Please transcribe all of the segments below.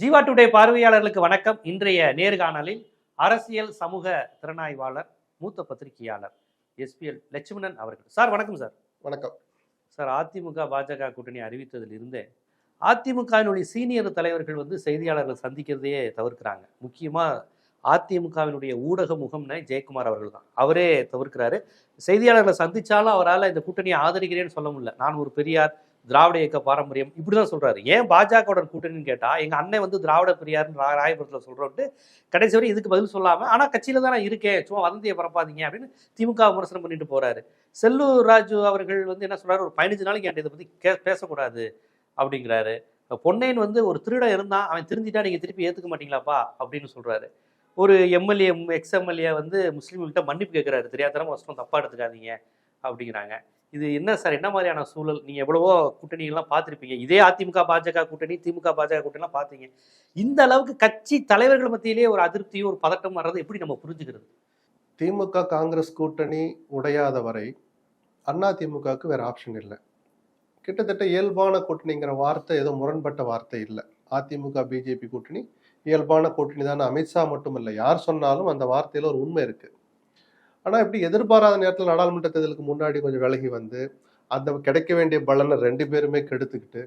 Jeeva today பார்வையாளர்களுக்கு வணக்கம். இன்றைய நேர்காணலில் அரசியல் சமூக திறனாய்வாளர் மூத்த பத்திரிகையாளர் எஸ்பிஎல் லட்சுமணன் அவர்கள். சார் வணக்கம் சார். வணக்கம். சார் அதிமுக பாஜக கூட்டணி அறிவித்ததிலிருந்தே அதிமுகவினுடைய சீனியர் தலைவர்கள் வந்து செய்தியாளர்கள் சந்திக்கிறதையே தவிர்க்கிறாங்க. முக்கியமாக அதிமுகவினுடைய ஊடக முகம்னா ஜெயக்குமார் அவர்கள் தான். அவரே தவிர்க்கிறாரு. செய்தியாளர்களை சந்திச்சாலும் அவரால் இந்த கூட்டணியை ஆதரிக்கிறேன்னு சொல்ல முடியல. நான் ஒரு பெரியார் திராவிட இயக்க பாரம்பரியம் இப்படி தான் சொல்கிறாரு ஏன் பாஜகவோட கூட்டணின்னு கேட்டால் எங்கள் அண்ணன் வந்து திராவிட பெரியார்னு ரா- ராயபுரத்தில் சொல்கிறோன்ட்டு கடைசி வரை இதுக்கு பதில் சொல்லாமல் ஆனால் கட்சியில் தான் நான் இருக்கேன் சும்மா வதந்தியை பரப்பாதீங்க அப்படின்னு திமுக விமர்சனம் பண்ணிட்டு போகிறாரு செல்லூர் ராஜு அவர்கள் வந்து என்ன சொல்கிறாரு ஒரு பதினஞ்சு நாளைக்கு என்கிட்ட இதை பற்றி கே பேசக்கூடாது அப்படிங்கிறாரு. பொன்னையன் வந்து ஒரு திருடன் இருந்தான் அவன் திருந்திட்டா நீங்கள் திருப்பி ஏற்றுக்க மாட்டீங்களாப்பா அப்படின்னு சொல்கிறாரு ஒரு எம்எல்ஏ எக்ஸ் எம்எல்ஏ வந்து முஸ்லீம்கிட்ட மன்னிப்பு கேட்குறாரு தெரியாதனமா வருஷம் தப்பாக எடுத்துக்காதீங்க அப்படிங்கிறாங்க. இது என்ன சார்? என்ன மாதிரியான சூழல்? நீங்க எவ்வளவோ கூட்டணிகள்லாம் பார்த்துருப்பீங்க. இதே அதிமுக பாஜக கூட்டணி திமுக பாஜக கூட்டணிலாம் பார்த்தீங்க. இந்த அளவுக்கு கட்சி தலைவர்கள் மத்தியிலேயே ஒரு அதிருப்தியும் ஒரு பதட்டம் வர்றது எப்படி நம்ம புரிஞ்சுக்கிறது? திமுக காங்கிரஸ் கூட்டணி உடையாத வரை அண்ணா திமுகவுக்கு வேற ஆப்ஷன் இல்லை. கிட்டத்தட்ட இயல்பான கூட்டணிங்கிற வார்த்தை ஏதோ முரண்பட்ட வார்த்தை இல்லை. அதிமுக பிஜேபி கூட்டணி இயல்பான கூட்டணி தானே அமித்ஷா மட்டும் இல்லை. யார் சொன்னாலும் அந்த வார்த்தையில ஒரு உண்மை இருக்கு. ஆனால் இப்படி எதிர்பாராத நேரத்தில் நாடாளுமன்ற தேர்தலுக்கு முன்னாடி கொஞ்சம் விலகி வந்து அந்த கிடைக்க வேண்டிய பலனை ரெண்டு பேருமே கெடுத்துக்கிட்டு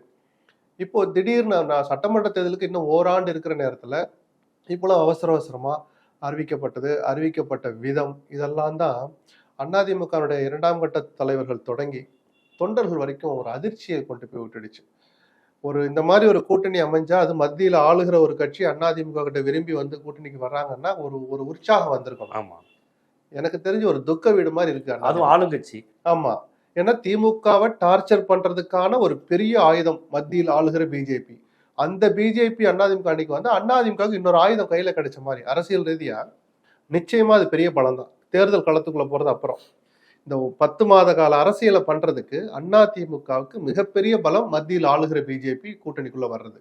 இப்போ திடீர்னு நான் சட்டமன்ற தேர்தலுக்கு இன்னும் ஓராண்டு இருக்கிற நேரத்தில் இப்போலாம் அவசர அவசரமாக அறிவிக்கப்பட்டது அறிவிக்கப்பட்ட விதம் இதெல்லாம் தான் அதிமுகவுடைய இரண்டாம் கட்ட தலைவர்கள் தொடங்கி தொண்டர்கள் வரைக்கும் ஒரு அதிர்ச்சியை கொண்டு போய் விட்டுடுச்சு. ஒரு இந்த மாதிரி ஒரு கூட்டணி அமைஞ்சா அது மத்தியில் ஆளுகிற ஒரு கட்சி அதிமுக கிட்ட விரும்பி வந்து கூட்டணிக்கு வர்றாங்கன்னா ஒரு ஒரு உற்சாகம் வந்திருக்கும். ஆமாம் எனக்கு தெரிஞ்சு ஒரு துக்க வீடு மாதிரி இருக்கு அதுவும் ஆளுங்கட்சி. ஆமா. ஏன்னா திமுகவை டார்ச்சர் பண்றதுக்கான ஒரு பெரிய ஆயுதம் மத்தியில் ஆளுகிற பிஜேபி அந்த பிஜேபி அதிமுக அன்னைக்கு வந்து அதிமுகவுக்கு இன்னொரு ஆயுதம் கையில கிடைச்ச மாதிரி அரசியல் ரீதியா நிச்சயமா அது பெரிய பலம் தான். தேர்தல் களத்துக்குள்ள போறது அப்புறம். இந்த பத்து மாத கால அரசியலை பண்றதுக்கு அதிமுகவுக்கு மிகப்பெரிய பலம் மத்தியில் ஆளுகிற பிஜேபி கூட்டணிக்குள்ள வர்றது.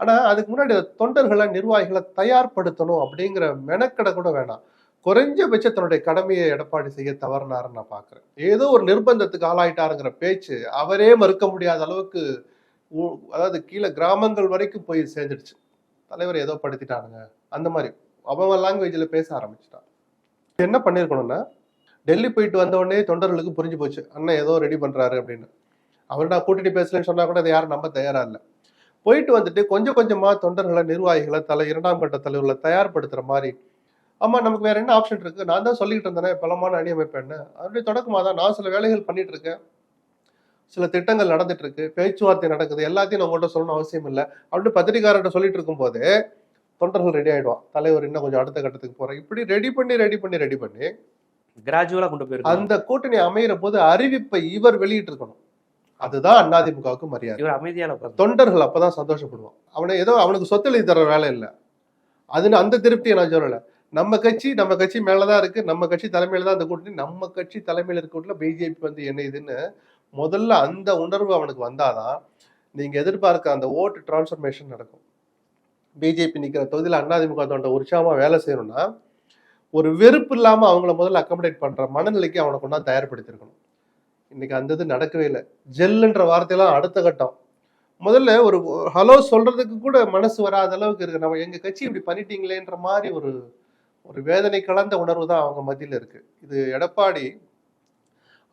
ஆனா அதுக்கு முன்னாடி தொண்டர்களை நிர்வாகிகளை தயார்படுத்தணும் அப்படிங்கிற மெனக்கடை கூட வேணாம். குறைஞ்சபட்ச தன்னுடைய கடமையை எடப்பாடி செய்ய தவறினாருன்னு நான் பார்க்குறேன். ஏதோ ஒரு நிர்பந்தத்துக்கு ஆளாயிட்டாருங்கிற பேச்சு அவரே மறுக்க முடியாத அளவுக்கு அதாவது கீழே கிராமங்கள் வரைக்கும் போய் சேர்ந்துடுச்சு. தலைவர் ஏதோ படுத்திட்டானுங்க. அந்த மாதிரி அவன் லாங்குவேஜில் பேச ஆரம்பிச்சிட்டான். என்ன பண்ணியிருக்கணும்னா டெல்லி போயிட்டு வந்த உடனே தொண்டர்களுக்கு புரிஞ்சு போச்சு. அண்ணன் ஏதோ ரெடி பண்ணுறாரு அப்படின்னு. அவர் நான் கூட்டிகிட்டு பேசலன்னு சொன்னா கூட அதை யாரும் நம்ப தயாரா இல்லை. போயிட்டு வந்துட்டு கொஞ்சம் கொஞ்சமாக தொண்டர்களை நிர்வாகிகளை தலை இரண்டாம் கட்ட தலைவர்களை தயார்படுத்துகிற மாதிரி ஆமா நமக்கு வேற என்ன ஆப்ஷன் இருக்கு? நான் தான் சொல்லிட்டு இருந்தேனே பலமான அணி அமைப்பேன்னு அப்படி தொடக்கமா தான் நான் சில வேலைகள் பண்ணிட்டு இருக்கேன். சில திட்டங்கள் நடந்துட்டு இருக்கு. பேச்சுவார்த்தை நடக்குது. எல்லாத்தையும் நான் உங்கள்கிட்ட சொல்லணும் அவசியம் இல்லை. அப்படின்னு பத்திரிகாரர்கிட்ட சொல்லிட்டு இருக்கும் போதே தொண்டர்கள் ரெடி ஆயிடுவான். தலைவர் இன்னும் கொஞ்சம் அடுத்த கட்டத்துக்கு போறேன் இப்படி ரெடி பண்ணி ரெடி பண்ணி ரெடி பண்ணி கிராஜுவலா கொண்டு போயிருக்கு அந்த கூட்டணி அமையிற போது அறிவிப்பை இவர் வெளியிட்டு இருக்கணும். அதுதான் அதிமுகவுக்கு மரியாதை. இவர் உட்கார்ந்து தொண்டர்கள் அப்பதான் சந்தோஷப்படுவான். அவனை ஏதோ அவனுக்கு சொத்து எழுதி தர வேலை இல்லை. அதுன்னு அந்த திருப்தியை நான் சொல்லல. நம்ம கட்சி நம்ம கட்சி மேலதான் இருக்கு. நம்ம கட்சி தலைமையில தான் அந்த கூட்டணி. நம்ம கட்சி தலைமையில இருக்க கூட்டல பிஜேபி வந்து என்ன இதுன்னு முதல்ல அந்த உணர்வு அவனுக்கு வந்தாதான் நீங்க எதிர்பார்க்க அந்த ஓட்டு டிரான்ஸ்ஃபர்மேஷன் நடக்கும். பிஜேபி நிற்கிற தொகுதியில் அதிமுக தொண்ட உற்சாகமாக வேலை செய்யணும்னா ஒரு வெறுப்பு இல்லாமல் அவங்கள முதல்ல அக்கமடேட் பண்ணுற மனநிலைக்கு அவனை கொண்டா தயார்படுத்திருக்கணும் இன்னைக்கு அந்த இது நடக்கவே இல்லை. ஜெல்லுன்ற வார்த்தையெல்லாம் அடுத்த கட்டம். முதல்ல ஒரு ஹலோ சொல்றதுக்கு கூட மனசு வராத அளவுக்கு இருக்கு. நம்ம எங்க கட்சி இப்படி பண்ணிட்டீங்களேன்ற மாதிரி ஒரு ஒரு வேதனை கலந்த உணர்வு தான் அவங்க மத்தியில் இருக்கு. இது எடப்பாடி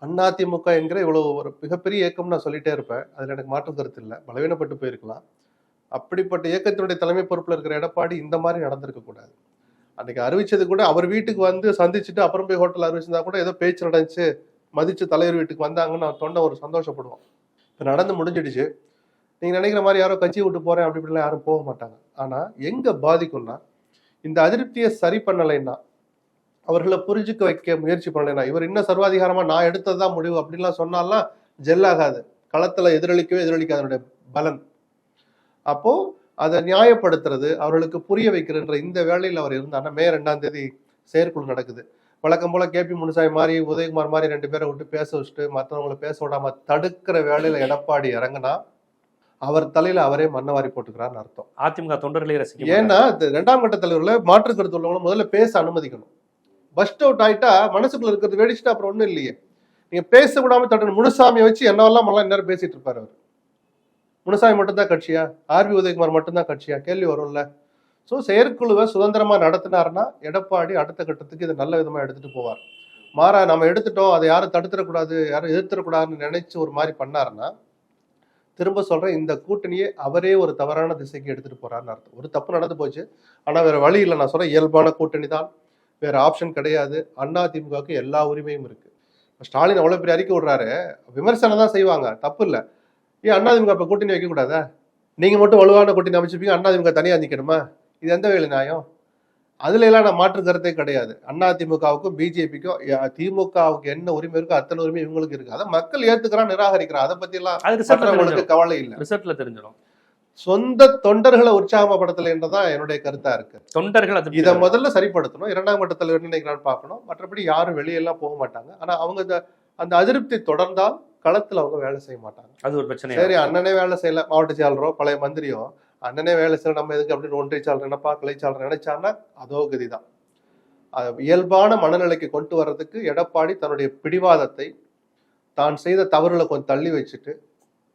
அதிமுக என்கிற இவ்வளவு ஒரு மிகப்பெரிய இயக்கம் நான் சொல்லிட்டே இருப்பேன். அதில் எனக்கு மாற்று கருத்து இல்லை. பலவீனப்பட்டு போயிருக்கலாம். அப்படிப்பட்ட இயக்கத்தினுடைய தலைமை பொறுப்பில் இருக்கிற எடப்பாடி இந்த மாதிரி நடந்திருக்க கூடாது. அன்னைக்கு அறிவிச்சது கூட அவர் வீட்டுக்கு வந்து சந்திச்சுட்டு அப்புறம் போய் ஹோட்டல் அறிவிச்சிருந்தா கூட ஏதோ பேச்சு நடந்துச்சு. மதிச்சு தலைவர் வீட்டுக்கு வந்தாங்கன்னு நான் தொண்டை ஒரு சந்தோஷப்படுவோம். இப்போ நடந்து முடிஞ்சிடுச்சு. நீங்கள் நினைக்கிற மாதிரி யாரோ கட்சி விட்டு போகிறேன் அப்படி இப்படிலாம் யாரும் போக மாட்டாங்க. ஆனால் எங்கே பாதிக்கும்னா இந்த அதிருப்தியை சரி பண்ணலைன்னா அவர்களை புரிஞ்சுக்க வைக்க முயற்சி பண்ணலைன்னா இவர் இன்னும் சர்வாதிகாரமா நான் எடுத்ததுதான் முடிவு அப்படின்லாம் சொன்னாலாம் ஜெல்லாகாது களத்துல எதிரொலிக்கவே எதிரொலிக்காது அதனுடைய பலன். அப்போ அதை நியாயப்படுத்துறது அவர்களுக்கு புரிய வைக்கிறன்ற இந்த வேலையில் அவர் இருந்தாருன்னா மே ரெண்டாம் தேதி செயற்குழு நடக்குது. வழக்கம் போல கேபி முனுசாமி மாதிரி உதயகுமார் மாதிரி ரெண்டு பேரை விட்டு பேச வச்சுட்டு மற்றவங்களை பேச விடாம தடுக்கிற வேலையில எடப்பாடி இறங்குனா அவர் தலையில அவரே மண்ணவாரி போட்டுக்கிறார்னு அர்த்தம். அதிமுக தொண்டர்களே ரசிக்க ஏன்னா ரெண்டாம் கட்ட தலைவர்ல மாற்று கருத்து உள்ளவங்களை முதல்ல பேச அனுமதிக்கணும். பஸ்ட் அவுட் ஆயிட்டா மனசுக்குள்ள இருக்கிறது வெடிச்சுட்டு அப்புறம் ஒண்ணும் இல்லையே. நீங்க பேச விடாம தட்டு முனுசாமியை வச்சு என்னவெல்லாம் எல்லாம் நேரம் பேசிட்டு இருப்பாரு அவர். முனுசாமி மட்டும்தான் கட்சியா? ஆர்பி உதயகுமார் மட்டும்தான் கட்சியா? கேள்வி வரும்ல. ஸோ செயற்குழுவை சுதந்திரமா நடத்தினாருன்னா எடப்பாடி அடுத்த கட்டத்துக்கு இதை நல்ல விதமா எடுத்துட்டு போவார். மாறா நம்ம எடுத்துட்டோம் அதை யாரும் தடுத்துடக்கூடாது யாரும் எதிர்த்துடக்கூடாதுன்னு நினைச்சு ஒரு மாதிரி பண்ணாருன்னா திரும்ப சொல்றேன் இந்த கூட்டணியை அவரே ஒரு தவறான திசைக்கு எடுத்துட்டு போறாருன்னு அர்த்தம். ஒரு தப்பு நடந்து போச்சு. ஆனா வேற வழி இல்லை நான் சொல்றேன் இயல்பான கூட்டணி தான் வேற ஆப்ஷன் கிடையாது. அண்ணா திமுகவுக்கு எல்லா உரிமையும் இருக்கு. ஸ்டாலின் அவ்வளவு பெரிய அறிக்கை விடுறாரு. விமர்சனம் தான் செய்வாங்க. தப்பு இல்லை. ஏன் அண்ணா திமுக இப்ப கூட்டணி வைக்க நீங்கள் நீங்க மட்டும் வலுவான கூட்டணி அமைச்சிருப்பீங்க அண்ணா திமுக தனியா நிக்கணுமா? இது எந்த வேலை நியாயம்? அதுல எல்லாம் நான் மாற்று கருத்தே கிடையாது. அண்ணா திமுகவுக்கும் பிஜேபிக்கும் திமுகவுக்கு என்ன உரிமை இருக்கோ அத்தனை உரிமை இவங்களுக்கு இருக்கு. அதை மக்கள் ஏத்துக்கிறான் நிராகரிக்கிறான். அதை பத்தி எல்லாம் கவலை இல்லை. ரிசல்ட்ல தெரிஞ்சிடும். சொந்த தொண்டர்களை உற்சாகப்படுத்தல என்றதான் என்னுடைய கருத்தா இருக்கு. தொண்டர்கள் இதை முதல்ல சரிப்படுத்தணும். இரண்டாம் கட்ட தலைவர் என்ன நினைக்கிறான்னு பார்க்கணும். மற்றபடி யாரும் வெளியெல்லாம் போக மாட்டாங்க. ஆனா அவங்க அந்த அந்த அதிருப்தி தொடர்ந்தால் களத்துல அவங்க வேலை செய்ய மாட்டாங்க. அது ஒரு பிரச்சனை சரி அண்ணனே வேலை செய்யல. மாவட்ட செயலரோ பழைய மந்திரியோ அண்ணனே வேலை செய்யல நம்ம எதுக்கு அப்படின்னு ஒன்றை செயலர் நினைப்பா கிளை நினைச்சான்னா அதோ கதிதான். அது இயல்பான மனநிலைக்கு கொண்டு வர்றதுக்கு எடப்பாடி தன்னுடைய பிடிவாதத்தை தான் செய்த தவறுகளை கொஞ்சம் தள்ளி வச்சுட்டு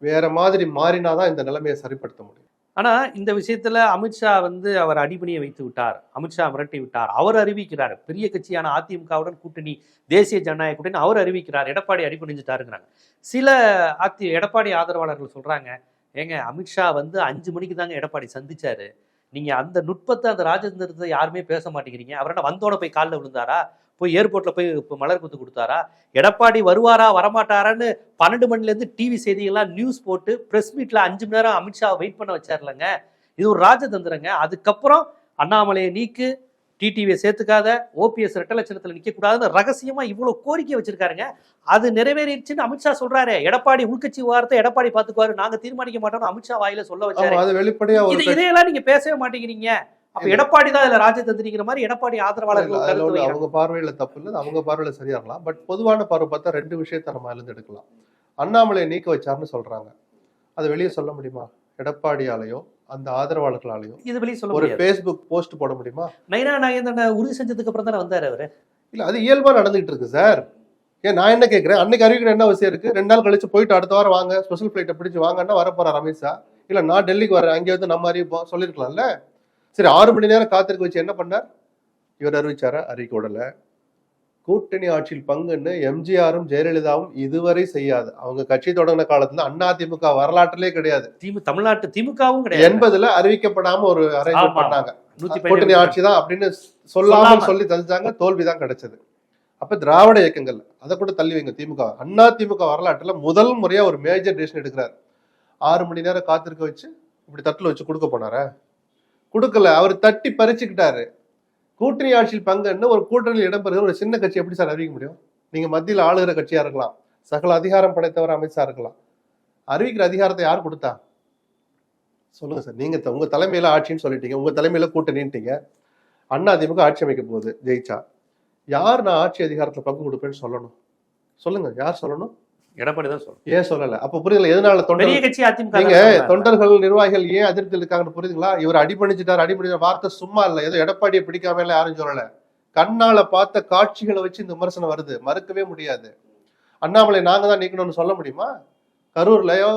வேற மாதிரி மாறினாதான் இந்த நிலைமையை சரிப்படுத்த முடியும். ஆனா இந்த விஷயத்துல அமித்ஷா வந்து அவர் அடிபணியை வைத்து விட்டார். அமித்ஷா மிரட்டி விட்டார். அவர் அறிவிக்கிறார். பெரிய கட்சியான அதிமுகவுடன் கூட்டணி தேசிய ஜனநாயக கூட்டணி அவர் அறிவிக்கிறார். எடப்பாடி அடிபணிஞ்சிட்டாருங்கிறாங்க. சில அதி எடப்பாடி ஆதரவாளர்கள் சொல்றாங்க ஏங்க அமித்ஷா வந்து அஞ்சு மணிக்கு தாங்க எடப்பாடி சந்திச்சாரு. நீங்க அந்த நுட்பத்தை அந்த ராஜேந்திரத்தை யாருமே பேச மாட்டேங்கிறீங்க. அவர் என்ன வந்தோட போய் காலில் விழுந்தாரா? போய் ஏர்போர்ட்ல போய் இப்போ மலர் குத்து கொடுத்தாரா? எடப்பாடி வருவாரா வரமாட்டாரான்னு பன்னெண்டு மணிலேருந்து டிவி செய்திகள்லாம் நியூஸ் போட்டு ப்ரெஸ் மீட்ல அஞ்சு மணி நேரம் அமித்ஷா வெயிட் பண்ண வச்சார்லங்க. இது ஒரு ராஜதந்திரங்க. அதுக்கப்புறம் அண்ணாமலையை நீக்கு டிடிவியை சேர்த்துக்காத ஓபிஎஸ் ரெட்ட லட்சணத்தில் நிற்கக்கூடாதுன்னு ரகசியமா இவ்வளோ கோரிக்கை வச்சிருக்காருங்க. அது நிறைவேறிடுச்சுன்னு அமித்ஷா சொல்றாரு. எடப்பாடி உள்கட்சி வார்த்தை எடப்பாடி பார்த்துக்குவாரு. நாங்க தீர்மானிக்க மாட்டோம்னு அமித்ஷா வாயில சொல்ல வச்சாரு. ஆமா அது வெளிப்படையா ஒரு இது இதையெல்லாம் நீங்க பேசவே மாட்டேங்கிறீங்க. அப்ப எடப்பாடி தான் இதுல ராஜதந்திரிங்கிற மாதிரி எடப்பாடி ஆதரவாளர்கள். அவங்க பார்வையில தப்பு இல்லை அவங்க பார்வையில சரியா இருக்கலாம். பட் பொதுவான பார்வை பார்த்தா ரெண்டு விஷயத்த நம்ம இருந்து எடுக்கலாம். அண்ணாமலையை நீக்க வச்சாருன்னு சொல்றாங்க. அதை வெளியே சொல்ல முடியுமா? எடப்பாடியாலேயோ அந்த ஆதரவாளர்களாலேயோ இது வெளியே சொல்ல ஒரு ஃபேஸ்புக் போஸ்ட் போட முடியுமா? நைனா நாகேந்திரன் உறுதி செஞ்சதுக்கு அப்புறம் தானே வந்தாரு அவரு? இல்ல அது இயல்பா நடந்துகிட்டு இருக்கு சார். ஏன் நான் என்ன கேட்கிறேன் அன்னைக்கு அறிவிக்கிற என்ன அவசியம் இருக்கு? ரெண்டு நாள் கழிச்சு போயிட்டு அடுத்த வாரம் வாங்க ஸ்பெஷல் ஃபிளைட்டை பிடிச்சு வாங்கன்னா வர போறார் அமித்ஷா இல்ல நான் டெல்லிக்கு வரேன் அங்கே வந்து நம்ம அறிவிப்போம் சொல்லிருக்கலாம்ல சரி ஆறு மணி நேரம் காத்திருக்க வச்சு என்ன பண்ணார்? இவர் அறிவிச்சாரா? அறிக்கை விடல. கூட்டணி ஆட்சியில் பங்குன்னு எம்ஜிஆரும் ஜெயலலிதாவும் இதுவரை செய்யாது. அவங்க கட்சி தொடங்கின காலத்துல அண்ணா திமுக வரலாற்றிலே கிடையாது. திமு தமிழ்நாட்டு திமுகவும் கிடையாது. எண்பதுல அறிவிக்கப்படாம ஒரு ஆமா. பண்ணாங்க. கூட்டணி ஆட்சி தான் அப்படின்னு சொல்லாம. சொல்லி தந்தாங்க தோல்விதான் கிடைச்சது. அப்ப திராவிட இயக்கங்கள் அதை கூட தள்ளி வைங்க திமுக. அண்ணா திமுக வரலாற்றுல முதல் முறையா ஒரு மேஜர் டிசிஷன் எடுக்கிறார். ஆறு மணி நேரம் காத்திருக்க வச்சு இப்படி தட்டுல வச்சு கொடுக்க போனாரா? கொடுக்கல. அவர் தட்டி பறிச்சுக்கிட்டாரு. கூட்டணி ஆட்சியில் பங்குன்னு ஒரு கூட்டணியில் இடம்பெறுகிற ஒரு சின்ன கட்சி எப்படி சார் அறிவிக்க முடியும்? நீங்க மத்தியில் ஆளுகிற கட்சியா இருக்கலாம். சகல அதிகாரம் படைத்தவர் அமைச்சா இருக்கலாம். அறிவிக்கிற அதிகாரத்தை யார் கொடுத்தா? சொல்லுங்க சார். நீங்க உங்க தலைமையில ஆட்சின்னு சொல்லிட்டீங்க. உங்க தலைமையில கூட்டணின்ட்டீங்க. அண்ணா அதிமுக ஆட்சி அமைக்க போகுது ஜெயிச்சா. யார் நான் ஆட்சி அதிகாரத்தில் பங்கு கொடுப்பேன்னு சொல்லணும்? சொல்லுங்க யார் சொல்லணும்? எடப்பாடி தான் சொல்றேன் ஏன் சொல்லல? அப்ப புரியல எதனால தொண்டர் கட்சி அதிமுக நீங்க. தொண்டர்கள் நிர்வாகிகள் ஏன் அதிருப்தியில் இருக்காங்கன்னு புரியுதுங்களா? இவர் அடிபணிச்சிட்டார் அடிபணிச்ச வார்த்தை சும்மா இல்ல. ஏதோ எடப்பாடியை பிடிக்காம எல்லாம் யாரும் சொல்லல. கண்ணால பார்த்த காட்சிகளை வச்சு இந்த விமர்சனம் வருது. மறுக்கவே முடியாது. அண்ணாமலை நாங்க தான் நீக்கணும்னு சொல்ல முடியுமா? கரூர்லயோ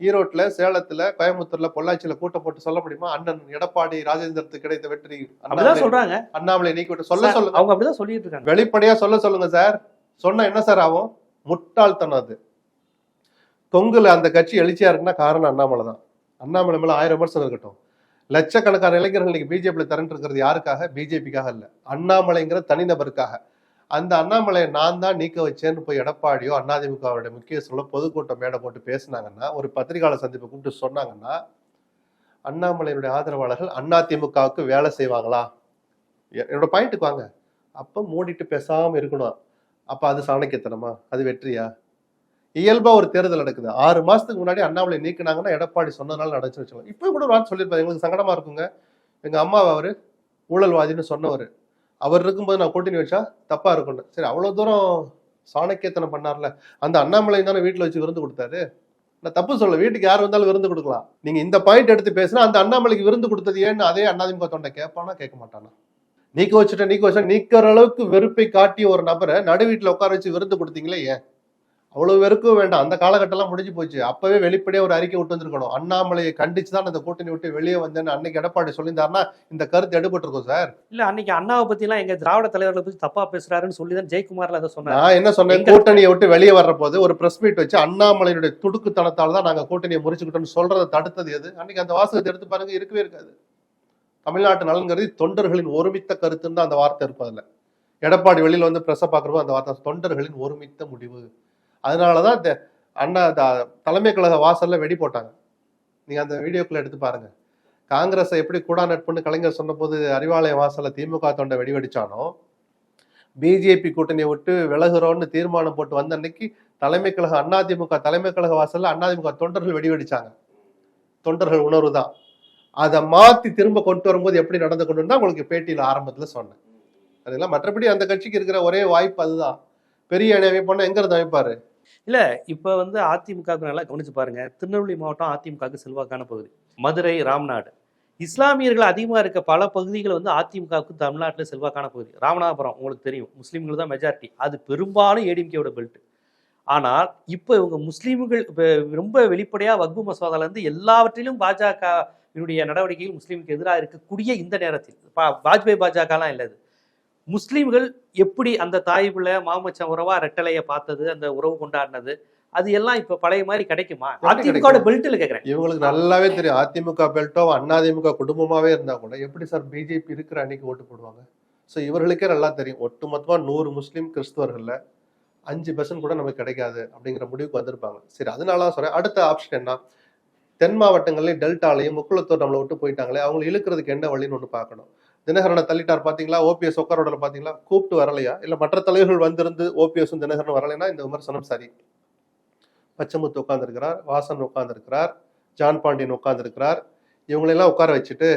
ஈரோட்ல சேலத்துல கோயம்புத்தூர்ல பொள்ளாச்சியில கூட்டம் போட்டு சொல்ல முடியுமா? அண்ணன் எடப்பாடி ராஜேந்திரத்துக்கு கிடைத்த வெற்றி. சொல்றாங்க. அண்ணாமலை நீக்கி விட்டு சொல்ல சொல்லுங்க. அவங்க அப்படிதான் சொல்லிட்டு இருக்காங்க. வெளிப்படையா சொல்ல சொல்லுங்க சார். சொன்னா என்ன சார் ஆகும்? முட்டாள்தனம் அது தொங்குல அந்த கட்சி எழுச்சியா இருக்குன்னா காரணம் அண்ணாமலை தான். அண்ணாமலை மேல ஆயிரம் விமர்சனம் இருக்கட்டும். லட்சக்கணக்கான இளைஞர்கள் இன்னைக்கு பிஜேபியில் திரண்டு இருக்கிறது யாருக்காக? பிஜேபிக்காக இல்ல. அண்ணாமலைங்கிற தனிநபருக்காக. அந்த அண்ணாமலையை நான் தான் நீக்க வச்சேன்னு போய் எடப்பாடியோ அதிமுகவோட முக்கியஸ்தர்களோ பொதுக்கூட்டம் மேடை போட்டு பேசுனாங்கன்னா ஒரு பத்திரிகையாளர் சந்திப்பை கூப்பிட்டு சொன்னாங்கன்னா அண்ணாமலையினுடைய ஆதரவாளர்கள் அதிமுகவுக்கு வேலை செய்வாங்களா? எ- என்னோட பாயிண்ட்டுக்கு வாங்க. அப்ப மூடிட்டு பேசாம இருக்கணும். அப்போ அது சாணக்கியத்தனமா? அது வெற்றியா? இயல்பா ஒரு தேர்தல் நடக்குது. ஆறு மாசத்துக்கு முன்னாடி அண்ணாமலை நீக்கினாங்கன்னா எடப்பாடி சொன்னதுனால நடந்துச்சு வச்சுக்கலாம் இப்போ கூட ஒரு வார்த்தை சொல்லியிருப்பாரு. எங்களுக்கு சங்கடமா இருக்குங்க. எங்க அம்மா அவரு ஊழல்வாதின்னு சொன்னவர். அவர் இருக்கும்போது நான் கூட்டணி வச்சா தப்பா இருக்கும்னு. சரி அவ்வளோ தூரம் சாணக்கியத்தனம் பண்ணார்ல. அந்த அண்ணாமலை தானே வீட்டில் வச்சு விருந்து கொடுத்தாரு? நான் தப்பு சொல்ல வீட்டுக்கு யார் வந்தாலும் விருந்து கொடுக்கலாம். நீங்க இந்த பாயிண்ட் எடுத்து பேசினா அந்த அண்ணாமலைக்கு விருந்து கொடுத்தது ஏன்னு அதே அண்ணாதிமுக தொண்டை கேட்பானா கேட்க மாட்டானா? நீக்க வச்சுட்ட நீக்க வச்சா நீக்கிற அளவுக்கு வெறுப்பை காட்டிய ஒரு நபரை நடு வீட்டுல உட்கார வச்சு விருந்து கொடுத்தீங்களே ஏன்? அவ்வளவு வெறுக்கவும் வேண்டாம். அந்த காலகட்டம்லாம் முடிஞ்சு போச்சு. அப்பவே வெளிப்படையா ஒரு அறிக்கை விட்டு வந்திருக்கணும். அண்ணாமலையை கண்டிச்சு தான் அந்த கூட்டணி விட்டு வெளியே வந்தேன்னு அன்னைக்கு எடப்பாடி சொல்லியிருந்தாருன்னா இந்த கருத்து எடுபட்டு இருக்கும் சார். இல்ல அன்னைக்கு அண்ணாவை பத்தி எல்லாம் எங்க திராவிட தலைவர்களை பத்தி தப்பா பேசுறாருன்னு சொல்லி தான் ஜெயக்குமார்ல அதை சொன்னார். நான் என்ன சொன்னேன்? கூட்டணியை விட்டு வெளியே வர்ற போது ஒரு பிரஸ் மீட் வச்சு அண்ணாமலையுடைய துடுக்குத்தனத்தால தான் நாங்க கூட்டணியை முறிச்சுக்கிட்டோம்னு சொல்றதை தடுத்தது எது? அன்னைக்கு அந்த வாசகத்தை எடுத்து பாருங்க இருக்கவே இருக்காது. தமிழ்நாட்டு நலன் கருதி தொண்டர்களின் ஒருமித்த கருத்துன்னு தான் அந்த வார்த்தை இருக்கும் எடப்பாடி வெளியில் வந்து பிரஸ பார்க்குறப்போ அந்த வார்த்தை தொண்டர்களின் ஒருமித்த முடிவு. அதனாலதான் இந்த அண்ணா தலைமை கழக வாசல்ல வெடி போட்டாங்க. நீங்கள் அந்த வீடியோக்குள்ள எடுத்து பாருங்க. காங்கிரஸை எப்படி கூடா நட்புன்னு கலைஞர் சொன்னபோது அறிவாலய வாசலில் திமுக தொண்டை வெடி வெடிச்சானோ பிஜேபி கூட்டணியை விட்டு விலகுறோன்னு தீர்மானம் போட்டு வந்த அன்னைக்கு தலைமை கழக அதிமுக தலைமை கழக வாசலில் அதிமுக தொண்டர்கள் வெடி வெடிச்சாங்க. தொண்டர்கள் உணர்வு தான். அதை மாற்றி திரும்ப கொண்டு வரும்போது எப்படி நடந்து கொண்டு உங்களுக்கு பேட்டியில் ஆரம்பத்தில் சொன்னேன். அதெல்லாம் மற்றபடி அந்த கட்சிக்கு இருக்கிற ஒரே வாய்ப்பு அதுதான். பெரிய அணி அமைப்பான எங்க இருந்து அமைப்பாரு? இல்ல இப்ப வந்து அதிமுகவுக்கு நல்லா கவனிச்சு பாருங்க. திருநெல்வேலி மாவட்டம் அதிமுகவுக்கு செல்வாக்கான பகுதி. மதுரை ராம்நாடு. இஸ்லாமியர்கள் அதிகமாக இருக்க பல பகுதிகள் வந்து அதிமுகவுக்கு தமிழ்நாட்டில் செல்வாக்கான பகுதி. ராமநாதபுரம் உங்களுக்கு தெரியும். முஸ்லீம்கள் தான் மெஜாரிட்டி அது பெரும்பாலும் ஏடிஎம்கேவோட பெல்ட் ஆனால் இப்போ இவங்க முஸ்லீம்கள் இப்போ ரொம்ப வெளிப்படையாக வக்பு மசோதாலேருந்து எல்லாவற்றிலும் பாஜக பாஜகவினுடைய நடவடிக்கைகள் முஸ்லீமுக்கு எதிராக இருக்கக்கூடிய இந்த நேரத்தில் வாஜ்பாய் பாஜகலாம் இல்லை முஸ்லீம்கள் எப்படி அந்த தாய் பிள்ளை மாமச்சான் உறவா ரெட்டலையை பார்த்தது அந்த உறவு கொண்டாடினது அது எல்லாம் இப்ப பழைய மாதிரி கிடைக்குமா? கிடைக்கும்? பெல்ட்ல கேக்குறேன். இவங்களுக்கு நல்லாவே தெரியும். அதிமுக பெல்ட்டோ அதிமுக குடும்பமாவே இருந்தா கூட எப்படி சார் பிஜேபி இருக்கிற அன்னைக்கு ஓட்டு போடுவாங்க? ஸோ இவர்களுக்கே நல்லா தெரியும். ஒட்டுமொத்தமா நூறு முஸ்லீம் கிறிஸ்தவர்கள்ல அஞ்சு பெர்சன்ட் கூட நமக்கு கிடைக்காது அப்படிங்கிற முடிவுக்கு வந்திருப்பாங்க. சரி அதனால தான் சொல்றேன். அடுத்த ஆப்ஷன் என்ன? தென் மாவட்டங்கள்லயும் டெல்டாலையும் முக்குளத்தூர் நம்மளை விட்டு போயிட்டாங்களே அவங்களை இழுக்கிறதுக்கு என்ன வழின்னு ஒன்று பார்க்கணும். தினகரனை தள்ளிட்டார் பார்த்தீங்களா ஓபிஎஸ் உட்காரோட பார்த்தீங்களா கூப்பிட்டு வரலையா? இல்லை மற்ற தலைவர்கள் வந்திருந்து ஓபிஎஸும் தினகரன் வரலைன்னா இந்த விமர்சனம் சரி. பச்சமுத்து உட்காந்துருக்கிறார் வாசன் உட்காந்துருக்கிறார் ஜான் பாண்டியன் உட்காந்துருக்கிறார் இவங்களெல்லாம் உட்கார வச்சுட்டு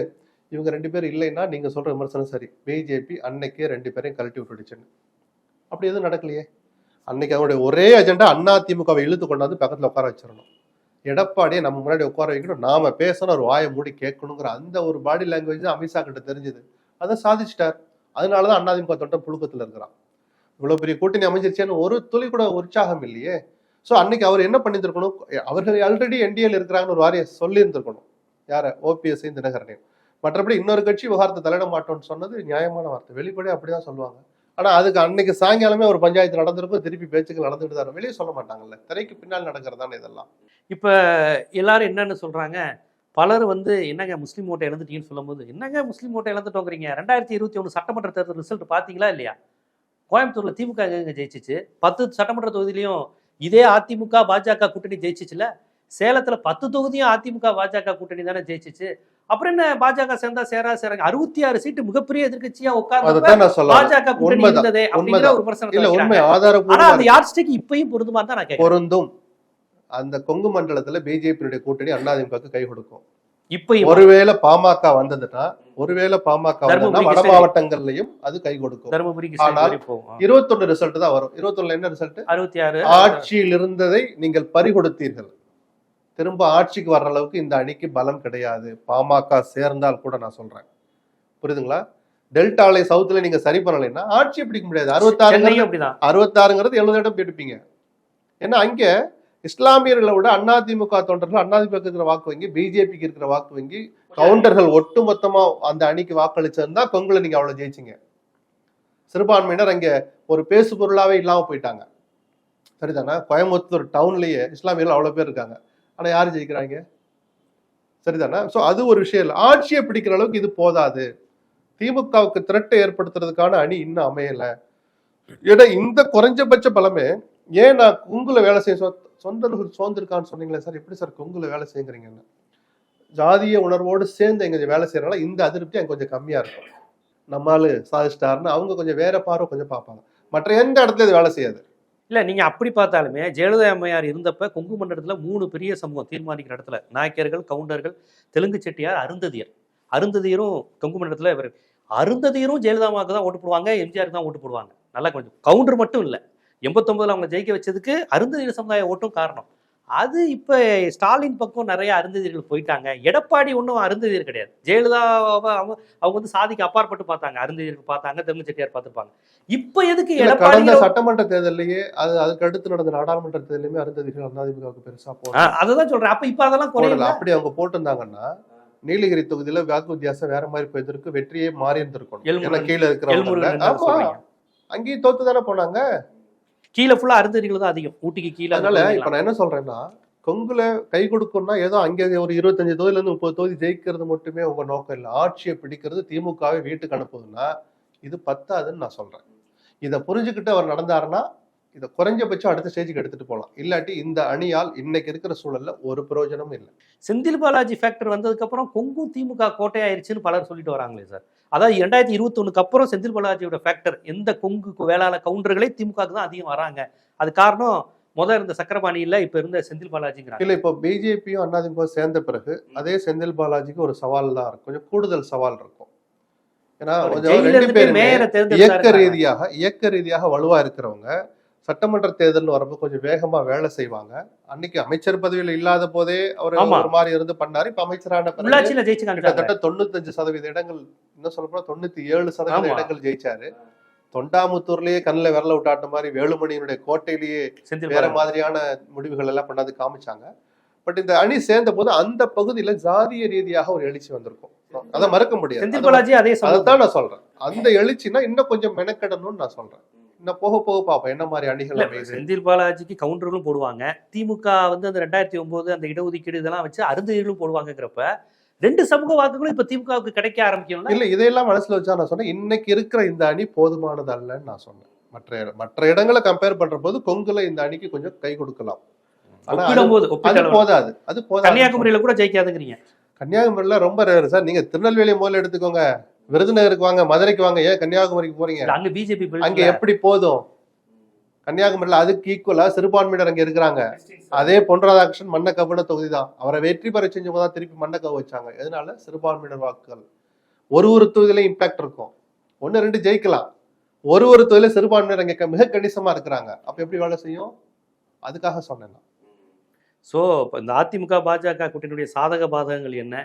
இவங்க ரெண்டு பேரும் இல்லைன்னா நீங்கள் சொல்கிற விமர்சனம் சரி. பிஜேபி அன்னைக்கே ரெண்டு பேரையும் கழட்டி விட்டுடுச்சுன்னு. அப்படி எதுவும் நடக்கலையே. அன்னைக்கு அவருடைய ஒரே அஜெண்டா அண்ணா திமுகவை இழுத்து கொண்டாந்து பக்கத்தில் உட்கார வச்சிடணும். எடப்பாடியை நம்ம முன்னாடி உட்கார வைக்கணும். நாம பேசணும் ஒரு வாயை மூடி கேட்கணுங்கிற அந்த ஒரு பாடி லாங்குவேஜ் தான் அமித்ஷா கிட்ட தெரிஞ்சது. அதை சாதிச்சிட்டார். அதனால தான் அண்ணாதிமுக தொட்டம் புழுக்கத்தில் இருக்கிறான். இவ்வளோ பெரிய கூட்டணி அமைஞ்சிருச்சேன்னு ஒரு துளி கூட உற்சாகம் இல்லையே. ஸோ அன்னைக்கு அவர் என்ன பண்ணியிருந்திருக்கணும்? அவர்கள் ஆல்ரெடி என்டிஏல இருக்கிறாங்கன்னு ஒரு வாரியை சொல்லியிருந்திருக்கணும். யார? ஓபிஎஸ் தினகரனையும். மற்றபடி இன்னொரு கட்சி விவகாரத்தை தலையிட மாட்டோம்னு சொன்னது நியாயமான வார்த்தை. வெளிப்படையாக அப்படிதான் சொல்லுவாங்க. ஆனால் அதுக்கு அன்னைக்கு சாயங்காலமே ஒரு பஞ்சாயத்து நடந்திருக்கும். திருப்பி பேச்சுக்கள் நடந்துட்டு தான் வெளியே சொல்ல மாட்டாங்கல்ல. திரைக்கு பின்னால் நடக்கிறதான இதெல்லாம். இப்போ எல்லாரும் என்னன்னு சொல்கிறாங்க பலர் வந்து என்னங்க முஸ்லீம் ஓட்டை இழந்துட்டீங்கன்னு சொல்லும்போது என்னங்க முஸ்லீம் ஓட்டை இழந்துட்டோங்கிறீங்க? ரெண்டாயிரத்தி இருபத்தி ஒன்று சட்டமன்ற தேர்தல் ரிசல்ட் பார்த்தீங்களா இல்லையா? கோயம்புத்தூரில் திமுக எங்கே ஜெயிச்சிச்சு? பத்து சட்டமன்ற தொகுதியிலையும் இதே அதிமுக பாஜக கூட்டணி ஜெயிச்சிச்சுல? சேலத்தில் பத்து தொகுதியும் அதிமுக பாஜக கூட்டணி தானே ஜெயிச்சிச்சு? அப்புறம் என்ன பாஜக சேர்ந்தா சேரா சேராங்க. அறுபத்தி ஆறு சீட்டு மிகப்பெரிய எதிர்க்கட்சியா உட்கார்ந்து. பாஜக கூட்டணி. இருந்ததே அப்படிங்கிற. ஒரு ஆனா இப்பயும் பொருந்துமா தான் நான் பொருந்தும். அந்த கொங்கு மண்டலத்துல பிஜேபியுடைய கூட்டணி அதிமுகவுக்கு கை கொடுக்கும். இப்பயும் ஒருவேளை பாமக வந்ததுன்னா ஒருவேளை பாமக வட. மாவட்டங்கள்லயும் அது கை கொடுக்கும். தருமபுரி ஆனால் இருபத்தொன்னு ரிசல்ட் தான் வரும். இருபத்தொன்னுல என்ன ரிசல்ட்? அறுபத்தி ஆறு. ஆட்சியில் இருந்ததை நீங்கள் பறிகொடுத்தீர்கள். திரும்ப ஆட்சிக்கு வர்ற அளவுக்கு இந்த அணிக்கு பலம் கிடையாது. பாமக சேர்ந்தால் கூட நான் சொல்றேன். புரியுதுங்களா? டெல்டாலை சவுத்துல நீங்க சரி பண்ணலைன்னா ஆட்சி பிடிக்க முடியாது? அறுபத்தாறு அறுபத்தாறுங்கிறது எழுபது இடம் போயிருப்பீங்க ஏன்னா அங்க இஸ்லாமியர்களை விட அதிமுக தொண்டர்கள் அதிமுக இருக்கிற வாக்கு வங்கி பிஜேபிக்கு இருக்கிற வாக்கு வங்கி கவுண்டர்கள் ஒட்டு மொத்தமா அந்த அணிக்கு வாக்களிச்சிருந்தா கொங்குல நீங்க அவ்வளவு ஜெயிச்சீங்க. சிறுபான்மையினர் அங்க ஒரு பேசு பொருளாவே இல்லாம போயிட்டாங்க. சரிதானே? கோயம்புத்தூர் டவுன்லயே இஸ்லாமியர்கள் அவ்வளவு பேர் இருக்காங்க. ஆனால் யார் ஜெயிக்கிறாங்க? சரிதானே? ஸோ அது ஒரு விஷயம் இல்லை. ஆட்சியை பிடிக்கிற அளவுக்கு இது போதாது. திமுகவுக்கு திரட்டை ஏற்படுத்துறதுக்கான அணி இன்னும் அமையலை. ஏன்னா இந்த குறைஞ்சபட்ச பலமே ஏன் நான் கொங்குல வேலை செய்ய சொந்த சொந்தர்கள் சோர்ந்திருக்கான்னு சொன்னீங்களே சார்? எப்படி சார் கொங்குல வேலை செய்யுங்கிறீங்கன்னு? ஜாதிய உணர்வோடு சேர்ந்து எங்க வேலை செய்யறனால இந்த அதிருப்தி அங்கே கொஞ்சம் கம்மியா இருக்கும். நம்மளால சாதிச்சிட்டாருன்னு அவங்க கொஞ்சம் வேற பார்வை கொஞ்சம் பார்ப்பாங்க. மற்ற எந்த இடத்துல இது வேலை செய்யாது. இல்லை நீங்கள் அப்படி பார்த்தாலுமே ஜெயலலிதா அம்மையார் இருந்தப்ப கொங்கு மண்டலத்தில் மூணு பெரிய சமூகம் தீர்மானிக்கிற இடத்துல நாயக்கர்கள் கவுண்டர்கள் தெலுங்கு செட்டியார் அருந்ததியர். அருந்ததியரும் கொங்கு மண்டலத்தில் இவர் அருந்ததியரும் ஜெயலலிதாவுக்கு தான் ஓட்டு போடுவாங்க எம்ஜிஆருக்கு தான் ஓட்டு போடுவாங்க. நல்லா கொஞ்சம் கவுண்டர் மட்டும் இல்லை எண்பத்தொம்பதில் அவங்க ஜெயிக்க வச்சதுக்கு அருந்ததியர் சமுதாய ஓட்டும் காரணம். அது இப்ப ஸ்டாலின் பக்கம் நிறைய அருந்ததியர்கள் போயிட்டாங்க. எடப்பாடி ஒன்றும் அருந்ததியர் கிடையாது. ஜெயலலிதாவை அவங்க அவங்க வந்து சாதிக்கு அப்பாற்பட்டு பார்த்தாங்க. அருந்ததியர்கள் பார்த்தாங்க தெலுங்கு செட்டியார் பார்த்துப்பாங்க இப்ப எதுக்கு எடப்பாடி சட்டமன்ற தேர்தலையே அது அதுக்கு அடுத்து நடந்த நாடாளுமன்ற தேர்தலையுமே அருந்ததிகள் அதிமுகவுக்கு பெருசா போடல. அதுதான் சொல்றேன். அப்ப இப்ப அதெல்லாம் குறையல. அப்படி அவங்க போட்டிருந்தாங்கன்னா நீலகிரி தொகுதியில வாக்கு வித்தியாசம் வேற மாதிரி போயிருந்திருக்கு வெற்றியே மாறி. ஏன்னா கீழே சொல்றீங்க? அங்கேயும் தோத்து தானே போனாங்க? கீழே ஃபுல்லா அருந்ததிகள் தான் அதிகம். ஊட்டிக்கு கீழே அதனால இப்ப நான் என்ன சொல்றேன்னா கொங்குல கை கொடுக்கணும்னா ஏதோ அங்க ஒரு இருபத்தஞ்சு தொகுதியில இருந்து முப்பது தொகுதி ஜெயிக்கிறது மட்டுமே உங்க நோக்கம் இல்லை. ஆட்சியை பிடிக்கிறது திமுகவை வீட்டுக்கு அனுப்புதுன்னா இது பத்தாதுன்னு நான் சொல்றேன். இதை புரிஞ்சுக்கிட்டு அவர் நடந்தாருன்னா இதை குறைஞ்சபட்சம் அடுத்த ஸ்டேஜுக்கு எடுத்துட்டு போகலாம் இல்லாட்டி இந்த அணியால் இன்னைக்கு இருக்கிற சூழல்ல ஒரு பிரயோஜனமும் இல்லை. செந்தில் பாலாஜி ஃபேக்டர் வந்ததுக்கு அப்புறம் கொங்கு திமுக கோட்டையாயிருச்சுன்னு பலர் சொல்லிட்டு வராங்களே சார். அதாவது இரண்டாயிரத்தி இருபத்தொன்னுக்கு அப்புறம் செந்தில் பாலாஜியோட ஃபேக்டர் எந்த கொங்கு வேளாள கவுண்டர்களே திமுகவுக்கு தான் அதிகம் வராங்க. அது காரணம் முத இருந்த சக்கரபாணி இல்ல இப்ப இருந்த செந்தில் பாலாஜிங்கிறாங்க. இல்ல இப்போ பிஜேபியும் அதிமுக சேர்ந்த பிறகு அதே செந்தில் பாலாஜிக்கு ஒரு சவால் தான் இருக்கும். கொஞ்சம் கூடுதல் சவால் இருக்கும். ஏன்னா இயக்க ரீதியாக இயக்க ரீதியாக வலுவா இருக்கிறவங்க சட்டமன்ற தேர்தல் வரப்போ கொஞ்சம் வேகமா வேலை செய்வாங்க. அன்னைக்கு அமைச்சர் பதவியில் இல்லாத போதே அவர். ஒரு மாதிரி இருந்து பண்ணாரு. இப்ப அமைச்சரான கிட்டத்தட்ட தொண்ணூத்தஞ்சு சதவீத இடங்கள் இன்னும் சொல்ல போனா தொண்ணூத்தி ஏழு சதவீத. இடங்கள் ஜெயிச்சாரு. தொண்டாமுத்தூர்லயே கண்ணில் விரல விட்டாட்ட மாதிரி வேலுமணியினுடைய கோட்டையிலேயே வேற மாதிரியான முடிவுகள் எல்லாம் கொண்டாந்து காமிச்சாங்க. பட் இந்த அணி சேர்ந்த போது அந்த பகுதியில ஜாதிய ரீதியாக ஒரு எழுச்சி வந்திருக்கும். அதை மறக்க முடியாது. அதைத்தான் நான் சொல்றேன். அந்த எழுச்சினா இன்னும் கொஞ்சம் மெனக்கெடணும்னு நான் சொல்றேன். இன்னும் போக போக பார்ப்போம். என்ன மாதிரி அணிகள் செந்தில் பாலாஜிக்கு கவுண்டர்களும் போடுவாங்க. திமுக வந்து அந்த ரெண்டாயிரத்தி ஒன்பது அந்த இடஒதுக்கீடு இதெல்லாம் வச்சு அருந்ததிகளும் போடுவாங்கங்கிறப்ப ரெண்டு சமூக வாக்குகளும் இப்ப திமுகவுக்கு கிடைக்க ஆரம்பிக்கும்ல? இல்ல இதையெல்லாம் மனசுல வச்சா நான் சொன்னேன் இன்னைக்கு இருக்கிற இந்த அணி போதுமானது அல்லன்னு நான் சொன்னேன். மற்ற மற்ற இடங்களை கம்பேர் பண்ற போது கொங்குல இந்த அணிக்கு கொஞ்சம் கை கொடுக்கலாம். அது- போதாது அது போதாது. கன்னியாகுமரியில கூட ஜெயிக்காதுங்கிறீங்க. கன்னியாகுமரியில ரொம்ப ரேர் சார் நீங்க திருநெல்வேலி முதல்ல எடுத்துக்கோங்க. விருதுநகருக்கு வாங்க மதுரைக்கு வாங்க ஏன் கன்னியாகுமரிக்கு போறீங்க? அங்க பிஜேபி அங்க எப்படி போதும்? கன்னியாகுமரியில அதுக்கு ஈக்குவலா சிறுபான்மையினர் அங்க இருக்கிறாங்க. அதே பொன் ராதாகிருஷ்ணன் மண்ண கவுன தொகுதி தான் அவரை வெற்றி பெற செஞ்சவங்க தான் திருப்பி மண்ண கவு வச்சாங்க. எதனால? சிறுபான்மையினர் வாக்குகள். ஒரு ஒரு தொகுதியில இம்பாக்ட் இருக்கும். ஒன்னு ரெண்டு ஜெயிக்கலாம். ஒரு ஒரு தொகுதியில சிறுபான்மையினர் அங்க மிக கணிசமா இருக்கிறாங்க. அப்ப எப்படி வேலை செய்யும்? அதுக்காக சொன்னேன் இப்ப இந்த அதிமுக பாஜக கூட்டணியுடைய சாதக பாதகங்கள் என்ன?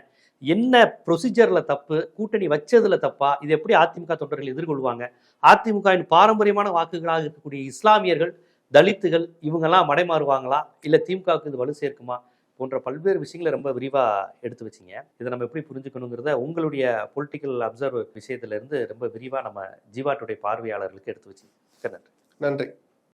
என்ன ப்ரொசீஜரில் தப்பு கூட்டணி வச்சதில் தப்பா இது எப்படி அதிமுக தொண்டர்கள் எதிர்கொள்வாங்க? அதிமுகவின் பாரம்பரியமான வாக்குகளாக இருக்கக்கூடிய இஸ்லாமியர்கள் தலித்துகள் இவங்கெல்லாம் மடைமாறுவாங்களா? இல்லை திமுகவுக்கு இது வலு சேர்க்குமா? போன்ற பல்வேறு விஷயங்களை ரொம்ப விரிவாக எடுத்து வச்சிங்க. இதை நம்ம எப்படி புரிஞ்சுக்கணுங்கிறத உங்களுடைய பொலிட்டிக்கல் அப்சர்வ் விஷயத்துலேருந்து ரொம்ப விரிவாக நம்ம ஜீவாட்டுடைய பார்வையாளர்களுக்கு எடுத்து வச்சிங்க. நன்றி. நன்றி.